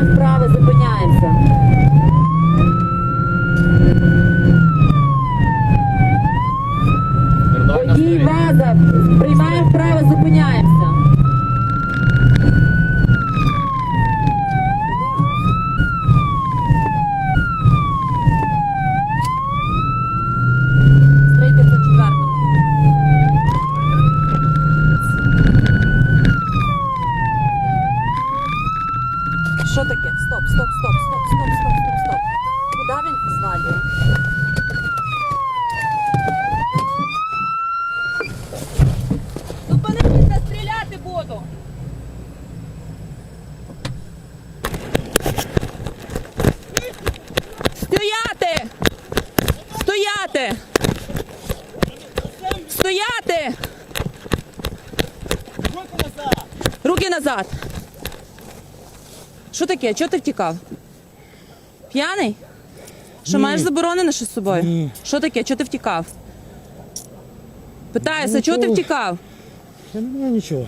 маємо вправи, зупиняємося. стоп, стоп, стоп, стоп, стоп, стоп, стоп, стоп. Куди він звалює? Зупинитися, ну, стріляти буду. Стояти! Стояти! Стояти! Руки назад! Руки назад! Що таке? Чого ти втікав? П'яний? Що маєш заборонене щось з собою? Ні. Що таке? Чого ти втікав? Питаюся, чого ти Нічого. втікав? не маю нічого.